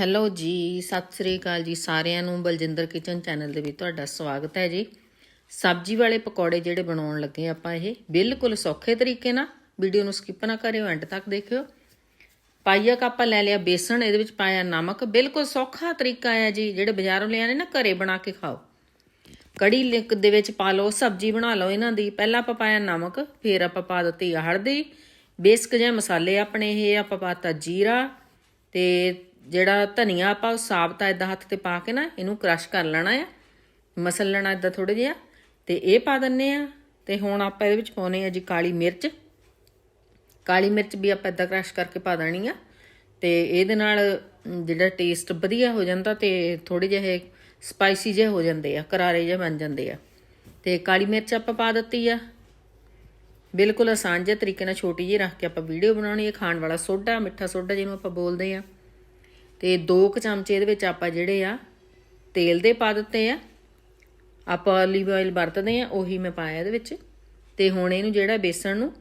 Hello ਜੀ, ਸਤਿ ਸ੍ਰੀ ਅਕਾਲ ਜੀ ਸਾਰਿਆਂ ਨੂੰ, ਬਲਜਿੰਦਰ ਕਿਚਨ ਚੈਨਲ ਦੇ ਵਿੱਚ ਤੁਹਾਡਾ ਸਵਾਗਤ ਹੈ ਜੀ। ਸਬਜ਼ੀ ਵਾਲੇ ਪਕੌੜੇ ਜਿਹੜੇ ਬਣਾਉਣ ਲੱਗੇ ਆਪਾਂ ਇਹ, ਬਿਲਕੁਲ ਸੌਖੇ ਤਰੀਕੇ ਨਾਲ। ਵੀਡੀਓ ਨੂੰ ਸਕਿਪ ਨਾ ਕਰਿਓ ਐਂਡ ਤੱਕ ਦੇਖਿਓ। ਪਾਈਆ ਕੱਪ ਲੈ ਲਿਆ, ਬੇਸਣ, ਇਹਦੇ ਵਿੱਚ ਪਾਇਆ ਨਮਕ। ਬਿਲਕੁਲ ਸੌਖਾ ਤਰੀਕਾ ਹੈ ਜੀ, ਜਿਹੜੇ ਬਾਜ਼ਾਰੋਂ ਲਿਆਣੇ ਨਾ ਘਰੇ ਬਣਾ ਕੇ ਖਾਓ। ਕੜੀ ਲਿਕ ਦੇ ਵਿੱਚ ਪਾ ਲਓ, ਸਬਜ਼ੀ ਬਣਾ ਲਓ ਇਹਨਾਂ ਦੀ। ਪਹਿਲਾਂ ਆਪਾਂ ਪਾਇਆ ਨਮਕ, ਫਿਰ ਆਪਾਂ ਪਾ ਦਿੱਤੀ ਹਲਦੀ। ਬੇਸਕ ਜਿਹੇ ਮਸਾਲੇ ਆਪਣੇ ਇਹ, ਆਪਾਂ ਪਾਤਾ ਜੀਰਾ ਤੇ ਜਿਹੜਾ ਧਨੀਆ ਆਪਾਂ ਉਹ ਸਾਬਤਾ ਇਦਾਂ ਹੱਥ ਤੇ ਪਾ ਕੇ ਨਾ, ਇਹਨੂੰ ਕ੍ਰਸ਼ ਕਰ ਲੈਣਾ ਆ। ਮਸਲ ਲੈਣਾ ਇਦਾਂ ਥੋੜਾ ਜਿਹਾ। ਤੇ ਇਹ ਪਾ ਦਿੰਨੇ ਆ। ਤੇ ਹੁਣ ਆਪਾਂ ਇਹਦੇ ਵਿੱਚ ਪਾਉਨੇ ਆ ਜੀ ਕਾਲੀ ਮਿਰਚ। ਕਾਲੀ ਮਿਰਚ ਵੀ ਆਪਾਂ ਇਦਾਂ ਕ੍ਰਸ਼ ਕਰਕੇ ਪਾ ਦੇਣੀ ਆ। ਤੇ ਇਹਦੇ ਨਾਲ ਜਿਹੜਾ ਟੇਸਟ ਵਧੀਆ ਹੋ ਜਾਂਦਾ ਤੇ ਥੋੜੇ ਜਿਹੇ ਸਪਾਈਸੀ ਜਿਹੇ ਹੋ ਜਾਂਦੇ ਆ, ਕਰਾਰੇ ਜਿਹੇ ਬਣ ਜਾਂਦੇ ਆ। ਤੇ ਕਾਲੀ ਮਿਰਚ ਆਪਾਂ ਪਾ ਦਿੱਤੀ ਆ। ਬਿਲਕੁਲ ਆਸਾਨ ਜਿਹੇ ਤਰੀਕੇ ਨਾਲ ਛੋਟੀ ਜਿਹੀ ਰੱਖ ਕੇ ਆਪਾਂ ਵੀਡੀਓ ਬਣਾਉਣੀ ਹੈ ਖਾਣ ਵਾਲਾ ਸੋਡਾ, ਮਿੱਠਾ ਸੋਡਾ ਜਿਹਨੂੰ ਆਪਾਂ ਬੋਲਦੇ ਆ। ਤੇ 2 ਕੁ ਚਮਚੇ ਇਹਦੇ ਵਿੱਚ ਆਪਾਂ ਜਿਹੜੇ ਆ, ਤੇਲ ਦੇ ਪਾ ਦਿੱਤੇ ਆ। ਆਪਾਂ ਓਲੀਵ oil ਵਰਤਦੇ ਆ, ਉਹੀ ਮੈਂ ਪਾਇਆ ਇਹਦੇ ਵਿੱਚ। ਤੇ ਹੁਣ ਇਹਨੂੰ ਜਿਹੜਾ ਬੇਸਣ ਨੂੰ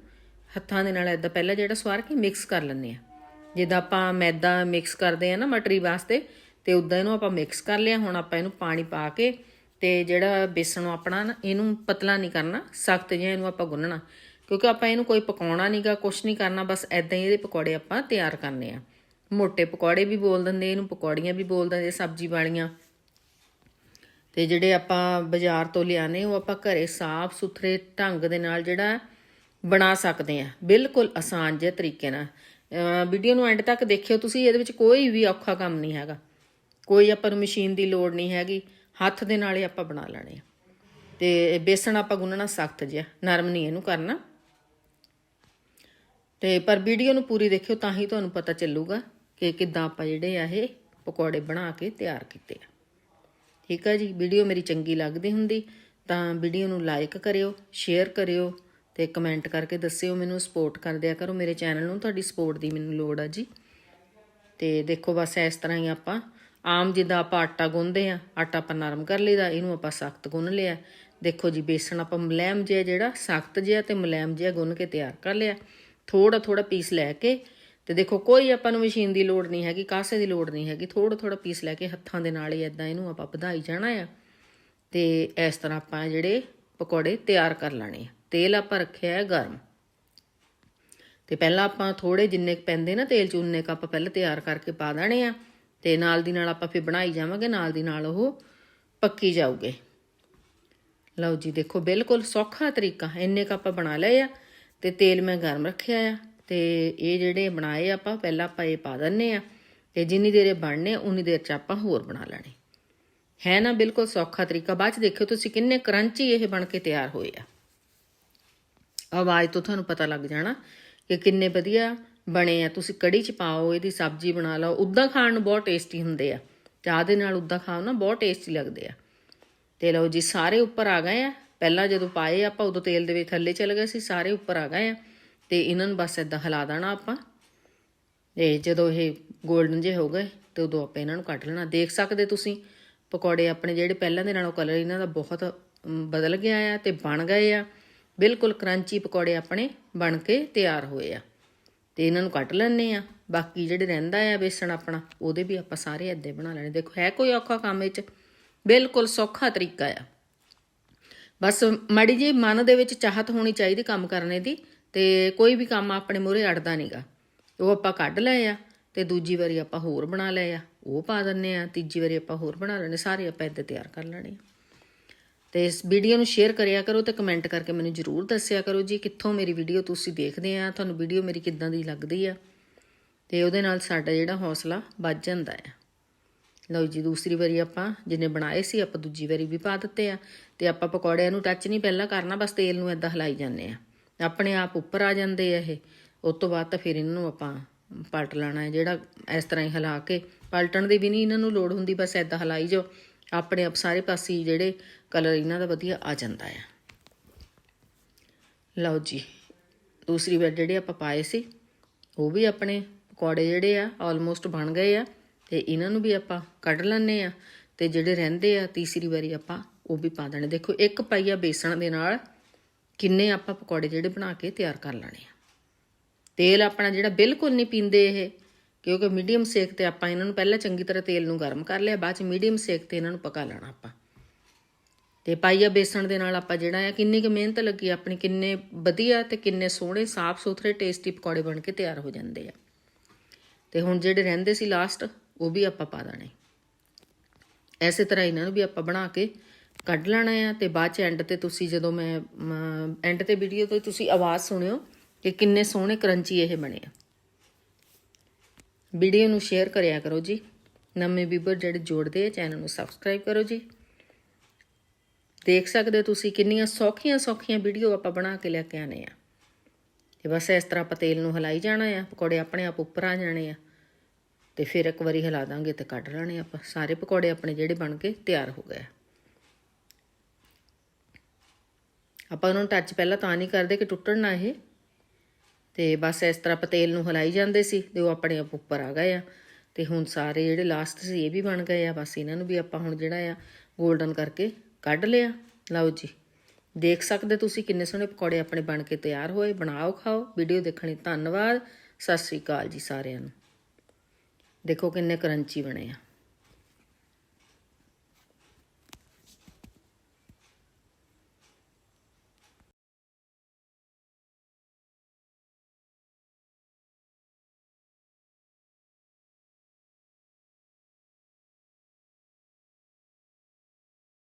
ਹੱਥਾਂ ਦੇ ਨਾਲ ਇਦਾਂ ਪਹਿਲਾਂ ਜਿਹੜਾ ਸਵਾਰ ਕੇ ਮਿਕਸ ਕਰ ਲੈਂਦੇ ਆ। ਜਿੱਦਾਂ ਆਪਾਂ ਮੈਦਾ ਮਿਕਸ ਕਰਦੇ ਆ ਨਾ ਮਟਰੀ ਵਾਸਤੇ, ਤੇ ਉਦਾਂ ਇਹਨੂੰ ਆਪਾਂ ਮਿਕਸ ਕਰ ਲਿਆ। ਹੁਣ ਆਪਾਂ ਇਹਨੂੰ ਪਾਣੀ ਪਾ ਕੇ ਤੇ ਜਿਹੜਾ ਬੇਸਣ ਆਪਣਾ ਨਾ, ਇਹਨੂੰ ਪਤਲਾ ਨਹੀਂ ਕਰਨਾ, ਸਖਤ ਜਿਹਾ ਇਹਨੂੰ ਆਪਾਂ ਗੁੰਨਣਾ। ਕਿਉਂਕਿ ਆਪਾਂ ਇਹਨੂੰ ਕੋਈ ਪਕਾਉਣਾ ਨਹੀਂਗਾ ਕੁਛ ਨਹੀਂ ਕਰਨਾ, ਬਸ ਐਦਾਂ ਹੀ ਇਹਦੇ ਪਕੌੜੇ ਆਪਾਂ ਤਿਆਰ ਕਰਨੇ ਆ। ਮੋٹے ਪਕੌੜੇ ਵੀ ਬੋਲ ਦਿੰਦੇ, ਇਹਨੂੰ ਪਕੌੜੀਆਂ ਵੀ ਬੋਲ ਦਿੰਦੇ, ਸਬਜ਼ੀ ਵਾਲੀਆਂ। ਤੇ ਜਿਹੜੇ ਆਪਾਂ ਬਾਜ਼ਾਰ ਤੋਂ ਲਿਆਨੇ ਉਹ ਆਪਾਂ ਘਰੇ ਸਾਫ਼ ਸੁਥਰੇ ਢੰਗ ਦੇ ਨਾਲ ਜਿਹੜਾ ਬਣਾ ਸਕਦੇ ਆ ਬਿਲਕੁਲ ਆਸਾਨ ਜਿਹੇ ਤਰੀਕੇ ਨਾਲ। ਵੀਡੀਓ ਨੂੰ ਐਂਡ ਤੱਕ ਦੇਖਿਓ ਤੁਸੀਂ, ਇਹਦੇ ਵਿੱਚ ਕੋਈ ਵੀ ਔਖਾ ਕੰਮ ਨਹੀਂ ਹੈਗਾ। ਕੋਈ ਆਪਾਂ ਨੂੰ ਮਸ਼ੀਨ ਦੀ ਲੋੜ ਨਹੀਂ ਹੈਗੀ, ਹੱਥ ਦੇ ਨਾਲ ਹੀ ਆਪਾਂ ਬਣਾ ਲੈਣੇ ਆ। ਤੇ ਬੇਸਣ ਆਪਾਂ ਗੁੰਨਣਾ ਸਖਤ ਜਿਹਾ, ਨਰਮ ਨਹੀਂ ਇਹਨੂੰ ਕਰਨਾ। ਤੇ ਪਰ ਵੀਡੀਓ ਨੂੰ ਪੂਰੀ ਦੇਖਿਓ, ਤਾਂ ਹੀ ਤੁਹਾਨੂੰ ਪਤਾ ਚੱਲੂਗਾ। ਕਿ ਕਿੱਦਾਂ ਆਪਾਂ ਜਿਹੜੇ ਆ ਇਹ ਪਕੌੜੇ ਬਣਾ ਕੇ ਤਿਆਰ ਕੀਤੇ ਆ। ਠੀਕ ਆ ਜੀ? ਵੀਡੀਓ ਮੇਰੀ ਚੰਗੀ ਲੱਗਦੀ ਹੁੰਦੀ ਤਾਂ ਵੀਡੀਓ ਨੂੰ ਲਾਈਕ ਕਰਿਓ, ਸ਼ੇਅਰ ਕਰਿਓ ਤੇ ਕਮੈਂਟ ਕਰਕੇ ਦੱਸਿਓ ਮੈਨੂੰ, ਸਪੋਰਟ ਕਰ ਦਿਆ ਕਰੋ ਮੇਰੇ ਚੈਨਲ ਨੂੰ, ਤੁਹਾਡੀ ਸਪੋਰਟ ਦੀ ਮੈਨੂੰ ਲੋੜ ਆ ਜੀ। ਤੇ ਦੇਖੋ ਬਸ ਇਸ ਤਰ੍ਹਾਂ ਹੀ ਆਪਾਂ ਆਮ ਜਿੱਦਾਂ ਆਪਾਂ ਆਟਾ ਗੁੰਨਦੇ ਆ, ਆਟਾ ਆਪਾਂ ਨਰਮ ਕਰ ਲਈਦਾ, ਇਹਨੂੰ ਆਪਾਂ ਸਖਤ ਗੁੰਨ ਲਿਆ। ਦੇਖੋ ਜੀ, ਬੇਸਣ ਆਪਾਂ ਮੁਲਾਇਮ ਜਿਹਾ ਜਿਹੜਾ ਸਖਤ ਜਿਹਾ ਤੇ ਮੁਲਾਇਮ ਜਿਹਾ ਗੁੰਨ ਕੇ ਤਿਆਰ ਕਰ ਲਿਆ। ਥੋੜਾ ਥੋੜਾ ਪੀਸ ਲੈ ਕੇ ਤੇ ਦੇਖੋ, ਕੋਈ ਆਪਾਂ ਨੂੰ ਮਸ਼ੀਨ ਦੀ ਲੋੜ ਨਹੀਂ ਹੈਗੀ, ਕਾਸੇ ਦੀ ਲੋੜ ਨਹੀਂ ਹੈਗੀ। ਥੋੜਾ ਥੋੜਾ ਪੀਸ ਲੈ ਕੇ ਹੱਥਾਂ ਦੇ ਨਾਲ ਹੀ ਇਦਾਂ ਇਹਨੂੰ ਆਪਾਂ ਵਧਾਈ ਜਾਣਾ ਆ। ਤੇ ਇਸ ਤਰ੍ਹਾਂ ਆਪਾਂ ਜਿਹੜੇ ਪਕੌੜੇ ਤਿਆਰ ਕਰ ਲੈਣੇ ਆ। ਤੇਲ ਆਪਾਂ ਰੱਖਿਆ ਹੈ ਗਰਮ। ਤੇ ਪਹਿਲਾਂ ਆਪਾਂ ਥੋੜੇ ਜਿੰਨੇ ਪੈਂਦੇ ਨਾ ਤੇਲ ਚ, ਉਨੇ ਕੁ ਆਪਾਂ ਪਹਿਲਾਂ ਤਿਆਰ ਕਰਕੇ ਪਾ ਦੇਣੇ ਆ। ਤੇ ਨਾਲ ਦੀ ਨਾਲ ਆਪਾਂ ਫਿਰ ਬਣਾਈ ਜਾਵਾਂਗੇ, ਨਾਲ ਦੀ ਨਾਲ ਉਹ ਪੱਕੀ ਜਾਊਗੇ। ਲਓ ਜੀ, ਦੇਖੋ, ਬਿਲਕੁਲ ਸੌਖਾ ਤਰੀਕਾ। ਇੰਨੇ ਕੁ ਆਪਾਂ ਬਣਾ ਲਏ ਆ ਤੇ ਤੇਲ ਮੈਂ ਗਰਮ ਰੱਖਿਆ ਆ। ਤੇ ਇਹ ਜਿਹੜੇ ਬਣਾਏ ਆਪਾਂ, ਪਹਿਲਾਂ ਆਪਾਂ ਇਹ ਪਾ ਦਿੰਨੇ ਆ ਤੇ ਜਿੰਨੀ ਦੇਰ ਇਹ ਬਣਨੇ, ਉਨੀ ਦੇਰ ਚ ਆਪਾਂ ਹੋਰ ਬਣਾ ਲੈਣੇ। ਹੈ ਨਾ? ਬਿਲਕੁਲ ਸੌਖਾ ਤਰੀਕਾ। ਬਾਅਦ ਚ ਦੇਖਿਓ ਤੁਸੀਂ ਕਿੰਨੇ ਕਰੰਚੀ ਇਹ ਬਣ ਕੇ ਤਿਆਰ ਹੋਏ ਆ। ਆਵਾਜ਼ ਤੋਂ ਤੁਹਾਨੂੰ ਪਤਾ ਲੱਗ ਜਾਣਾ ਕਿ ਕਿੰਨੇ ਵਧੀਆ ਬਣੇ ਆ। ਤੁਸੀਂ ਕੜੀ ਚ ਪਾਓ, ਇਹਦੀ ਸਬਜ਼ੀ ਬਣਾ ਲਓ। ਉਦਾਂ ਖਾਣ ਨੂੰ ਬਹੁਤ ਟੇਸਟੀ ਹੁੰਦੇ ਆ। ਚਾਹ ਦੇ ਨਾਲ ਉਦਾਂ ਖਾਓ ਨਾ, ਬਹੁਤ ਟੇਸਟੀ ਲੱਗਦੇ ਆ। ਤੇ ਲਓ ਜੀ, ਸਾਰੇ ਉੱਪਰ ਆ ਗਏ ਆ। ਪਹਿਲਾਂ ਜਦੋਂ ਪਾਏ ਆਪਾਂ, ਉਦੋਂ ਤੇਲ ਦੇ ਵਿੱਚ ਥੱਲੇ ਚਲੇ ਗਏ ਸੀ, ਸਾਰੇ ਉੱਪਰ ਆ ਗਏ ਆ। ਤੇ ਇਹਨਾਂ ਨੂੰ ਬਸ ਏਦਾਂ ਹਿਲਾ ਦੇਣਾ ਆਪਾਂ। ਤੇ ਜਦੋਂ ਇਹ 골ਡਨ ਜੇ ਹੋ ਗਏ, ਤੇ ਉਦੋਂ ਆਪਾਂ ਇਹਨਾਂ ਨੂੰ ਕੱਢ ਲੈਣਾ। ਦੇਖ ਸਕਦੇ ਤੁਸੀਂ, ਪਕੌੜੇ ਆਪਣੇ ਜਿਹੜੇ ਪਹਿਲਾਂ ਦੇ ਨਾਲੋਂ ਕਲਰ ਇਹਨਾਂ ਦਾ ਬਹੁਤ ਬਦਲ ਗਿਆ ਆ ਤੇ ਬਣ ਗਏ ਆ। ਬਿਲਕੁਲ ਕਰੰਚੀ ਪਕੌੜੇ ਆਪਣੇ ਬਣ ਕੇ ਤਿਆਰ ਹੋਏ ਆ। ਤੇ ਇਹਨਾਂ ਨੂੰ ਕੱਟ ਲੈਣੇ ਆ। ਬਾਕੀ ਜਿਹੜੇ ਰਹਿੰਦਾ ਆ ਬੇਸਣ ਆਪਣਾ, ਉਹਦੇ ਵੀ ਆਪਾਂ ਸਾਰੇ ਏਦਾਂ ਬਣਾ ਲੈਣੇ। ਦੇਖੋ, ਹੈ ਕੋਈ ਔਖਾ ਕੰਮ ਵਿੱਚ ਬਿਲਕੁਲ ਸੌਖਾ ਤਰੀਕਾ ਆ। ਬਸ ਮਾੜੀ ਜੀ ਮਨ ਦੇ ਵਿੱਚ ਚਾਹਤ ਹੋਣੀ ਚਾਹੀਦੀ ਕੰਮ ਕਰਨੇ ਦੀ ਤੇ ਕੋਈ ਵੀ ਕੰਮ ਆਪਣੇ ਮੂਹਰੇ ਅੜਦਾ ਨਹੀਂਗਾ ਉਹ ਆਪਾਂ ਕੱਢ ਲਏ ਆ ਤੇ ਦੂਜੀ ਵਾਰੀ ਆਪਾਂ ਹੋਰ ਬਣਾ ਲਏ ਆ। ਉਹ ਪਾ ਦਿੰਨੇ ਆ, ਤੀਜੀ ਵਾਰੀ ਆਪਾਂ ਹੋਰ ਬਣਾ ਲੈਣੇ ਸਾਰੇ ਆਪਾਂ ਇੱਦਾਂ ਤਿਆਰ ਕਰ ਲੈਣੇ ਆ। ਤੇ ਇਸ ਵੀਡੀਓ ਨੂੰ ਸ਼ੇਅਰ ਕਰਿਆ ਕਰੋ ਤੇ ਕਮੈਂਟ ਕਰਕੇ ਮੈਨੂੰ ਜਰੂਰ ਦੱਸਿਆ ਕਰੋ ਜੀ ਕਿੱਥੋਂ ਮੇਰੀ ਵੀਡੀਓ ਤੁਸੀਂ ਦੇਖਦੇ ਆ, ਤੁਹਾਨੂੰ ਵੀਡੀਓ ਮੇਰੀ ਕਿੱਦਾਂ ਦੀ ਲੱਗਦੀ ਆ। ਤੇ ਉਹਦੇ ਨਾਲ ਸਾਡਾ ਜਿਹੜਾ ਹੌਸਲਾ ਵੱਧ ਜਾਂਦਾ ਆ। ਲਓ ਜੀ, ਦੂਸਰੀ ਵਾਰੀ ਆਪਾਂ ਜਿੰਨੇ ਬਣਾਏ ਸੀ, ਆਪਾਂ ਦੂਜੀ ਵਾਰੀ ਵੀ ਪਾ ਦਿੱਤੇ ਆ। ਤੇ ਆਪਾਂ ਪਕੌੜਿਆਂ ਨੂੰ ਟੱਚ ਨਹੀਂ ਪਹਿਲਾਂ ਕਰਨਾ, ਬਸ ਤੇਲ ਨੂੰ ਏਦਾਂ ਹਿਲਾਈ ਜਾਂਦੇ ਆ। ਆਪਣੇ ਆਪ ਉੱਪਰ ਆ ਜਾਂਦੇ ਆ ਇਹ। ਉਸ ਤੋਂ ਬਾਅਦ ਤਾਂ ਫਿਰ ਇਹਨਾਂ ਨੂੰ ਆਪਾਂ ਪਲਟ ਲੈਣਾ ਹੈ। ਜਿਹੜਾ ਇਸ ਤਰ੍ਹਾਂ ਹੀ ਹਿਲਾ ਕੇ ਪਲਟਣ ਦੀ ਵੀ ਨਹੀਂ ਇਹਨਾਂ ਨੂੰ ਲੋੜ ਹੁੰਦੀ, ਬਸ ਏਦਾਂ ਹਿਲਾਈ ਜਾਓ। ਆਪਣੇ ਆਪ ਸਾਰੇ ਪਾਸੇ ਜਿਹੜੇ ਕਲਰ ਇਹਨਾਂ ਦਾ ਵਧੀਆ ਆ ਜਾਂਦਾ ਆ। ਲਓ ਜੀ, ਦੂਸਰੀ ਵਾਰ ਜਿਹੜੇ ਆਪਾਂ ਪਾਏ ਸੀ, ਉਹ ਵੀ ਆਪਣੇ ਪਕੌੜੇ ਜਿਹੜੇ ਆ ਆਲਮੋਸਟ ਬਣ ਗਏ ਆ ਤੇ ਇਹਨਾਂ ਨੂੰ ਵੀ ਆਪਾਂ ਕੱਢ ਲੈਣੇ ਆ ਤੇ ਜਿਹੜੇ ਰਹਿੰਦੇ ਆ ਤੀਸਰੀ ਵਾਰੀ ਆਪਾਂ ਉਹ ਵੀ ਪਾ ਦੇਣੇ। ਦੇਖੋ, ਇੱਕ ਪਾਈਆ ਬੇਸਣ ਦੇ ਨਾਲ ਕਿੰਨੇ ਆਪਾਂ ਪਕੌੜੇ ਜਿਹੜੇ ਬਣਾ ਕੇ ਤਿਆਰ ਕਰ ਲੈਣੇ ਆ। ਤੇਲ ਆਪਣਾ ਜਿਹੜਾ ਬਿਲਕੁਲ ਨਹੀਂ ਪੀਂਦੇ ਇਹ, ਕਿਉਂਕਿ ਮੀਡੀਅਮ ਸੇਕ ਤੇ ਆਪਾਂ ਇਹਨਾਂ ਨੂੰ ਪਹਿਲਾਂ ਚੰਗੀ ਤਰ੍ਹਾਂ ਤੇਲ ਨੂੰ ਗਰਮ ਕਰ ਲਿਆ, ਬਾਅਦ ਚ ਮੀਡੀਅਮ ਸੇਕ ਤੇ ਇਹਨਾਂ ਨੂੰ ਪਕਾ ਲੈਣਾ ਆਪਾਂ। ਤੇ ਪਾਈਆ ਬੇਸਣ ਦੇ ਨਾਲ ਆਪਾਂ ਜਿਹੜਾ ਆ, ਕਿੰਨੀ ਕੁ ਮਿਹਨਤ ਲੱਗੀ ਆਪਣੀ ਕਿੰਨੇ ਵਧੀਆ ਤੇ ਕਿੰਨੇ ਸੋਹਣੇ ਸਾਫ਼ ਸੁਥਰੇ ਟੇਸਟੀ ਪਕੌੜੇ ਬਣ ਕੇ ਤਿਆਰ ਹੋ ਜਾਂਦੇ ਆ। ਤੇ ਹੁਣ ਜਿਹੜੇ ਰਹਿੰਦੇ ਸੀ ਲਾਸਟ ਉਹ ਵੀ ਆਪਾਂ ਪਾ ਦੇਣੇ। ਐਸੇ ਤਰ੍ਹਾਂ ਇਹਨਾਂ ਨੂੰ ਵੀ ਆਪਾਂ ਬਣਾ ਕੇ ਕੱਢ ਲੈਣਾ ਆ ਤੇ ਬਾਅਦ ਚ ਐਂਡ ਤੇ ਤੁਸੀਂ ਜਦੋਂ ਮੈਂ ਐਂਡ ਤੇ ਵੀਡੀਓ ਤੇ ਤੁਸੀਂ ਆਵਾਜ਼ ਸੁਣਿਓ ਕਿ ਕਿੰਨੇ ਸੋਹਣੇ ਕਰੰਚੀ ਇਹ ਬਣੇ ਆ। ਵੀਡੀਓ ਨੂੰ ਸ਼ੇਅਰ ਕਰਿਆ ਕਰੋ ਜੀ। ਨਵੇਂ ਵੀਵਰ ਜਿਹੜੇ ਜੋੜਦੇ ਆ ਚੈਨਲ ਨੂੰ ਸਬਸਕ੍ਰਾਈਬ ਕਰੋ ਜੀ। ਦੇਖ ਸਕਦੇ ਹੋ ਤੁਸੀਂ ਕਿੰਨੀਆਂ ਸੌਖੀਆਂ ਸੌਖੀਆਂ ਵੀਡੀਓ ਆਪਾਂ ਬਣਾ ਕੇ ਲੈ ਕੇ ਆਨੇ ਆ। ਤੇ ਬਸ ਇਸ ਤਰ੍ਹਾਂ ਆਪਾਂ ਤੇਲ ਨੂੰ ਹਲਾਈ ਜਾਣਾ ਆ, ਪਕੌੜੇ ਆਪਣੇ ਆਪ ਉੱਪਰ ਆ ਜਾਣੇ ਆ। ਤੇ ਫਿਰ ਇੱਕ ਵਾਰੀ ਹਿਲਾ ਦਾਂਗੇ ਤੇ ਕੱਢ ਲੈਣੇ ਆਪਾਂ। ਸਾਰੇ ਪਕੌੜੇ ਆਪਣੇ ਜਿਹੜੇ ਬਣ ਕੇ ਤਿਆਰ ਹੋ ਗਏ ਆ। ਆਪਾਂ ਉਹਨਾਂ ਨੂੰ ਟੱਚ ਪਹਿਲਾਂ ਤਾਂ ਨਹੀਂ ਕਰਦੇ ਕਿ ਟੁੱਟਣ ਨਾ ਇਹ। ਤੇ ਬਸ ਇਸ ਤਰ੍ਹਾਂ ਆਪਾਂ ਤੇਲ ਨੂੰ ਹਲਾਈ ਜਾਂਦੇ ਸੀ ਤੇ ਉਹ ਆਪਣੇ ਆਪ ਉੱਪਰ ਆ ਗਏ ਆ। ਤੇ ਹੁਣ ਸਾਰੇ ਜਿਹੜੇ ਲਾਸਟ ਸੀ ਇਹ ਵੀ ਬਣ ਗਏ ਆ। ਬਸ ਇਹਨਾਂ ਨੂੰ ਵੀ ਆਪਾਂ ਹੁਣ ਜਿਹੜਾ ਆ 골ਡਨ ਕਰਕੇ ਕੱਢ ਲਿਆ। ਲਓ ਜੀ। ਦੇਖ ਸਕਦੇ ਤੁਸੀਂ ਕਿੰਨੇ ਸੋਹਣੇ ਪਕੌੜੇ ਆਪਣੇ ਬਣ ਕੇ ਤਿਆਰ ਹੋਏ। ਬਣਾਓ, ਖਾਓ। ਵੀਡੀਓ ਦੇਖਣ ਲਈ ਧੰਨਵਾਦ। ਸਤਿ ਸ੍ਰੀ ਅਕਾਲ ਜੀ ਸਾਰਿਆਂ ਨੂੰ। ਦੇਖੋ ਕਿੰਨੇ ਕਰੰਚੀ ਬਣੇ ਆ।